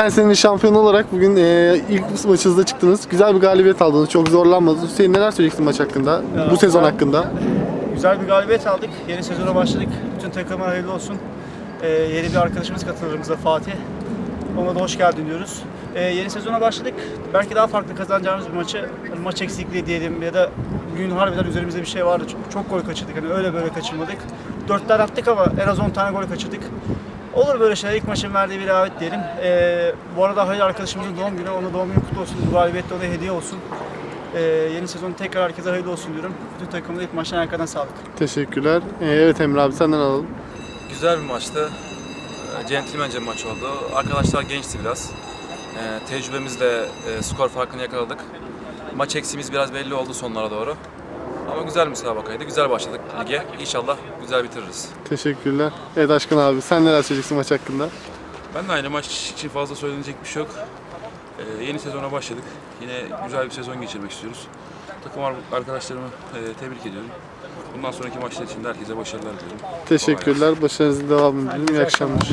Sen senin şampiyon olarak bugün e, ilk maçınızda çıktınız. Güzel bir galibiyet aldınız. Çok zorlanmadınız. Hüseyin neler söyleyeceksin maç hakkında? Bu sezon hakkında. Güzel bir galibiyet aldık. Yeni sezona başladık. Bütün takıma hayırlı olsun. Ee, yeni bir arkadaşımız katılır aramıza Fatih. Ona da hoş geldin diyoruz. Ee, yeni sezona başladık. Belki daha farklı kazanacağımız bir maçı hani maç eksikliği diyelim ya da bugün harbiden üzerimizde bir şey vardı. Çok, çok gol kaçırdık. Hani öyle böyle kaçırmadık. Dörtler attık ama en az 10 tane gol kaçırdık. Olur böyle şeyler. İlk maçın verdiği bir davet diyelim. Ee, bu arada Halil arkadaşımızın doğum günü. Ona doğum günü kutlu olsun. Bu galibiyet de ona hediye olsun. Ee, yeni sezon tekrar herkese hayırlı olsun diyorum. Bütün takımda ilk maçtan arkadan sağlık. Teşekkürler. E, evet Emre abi senden alalım. Güzel bir maçtı. Ee, Centilmence bir maç oldu. Arkadaşlar gençti biraz. Ee, tecrübemizle e, skor farkını yakaladık. Maç eksiğimiz biraz belli oldu sonlara doğru. Ama güzel bir müsabakaydı. Güzel başladık lige. İnşallah güzel bitiririz. Teşekkürler. Evet Aşkın abi sen neler söyleyeceksin maç hakkında? Ben de aynı maç için fazla söylenecek bir şey yok. Ee, yeni sezona başladık. Yine güzel bir sezon geçirmek istiyoruz. Takım ar- arkadaşlarımı e, tebrik ediyorum. Bundan sonraki maçlar için de herkese başarılar diliyorum. Teşekkürler. Başarınızın devamını dilerim. İyi akşamlar.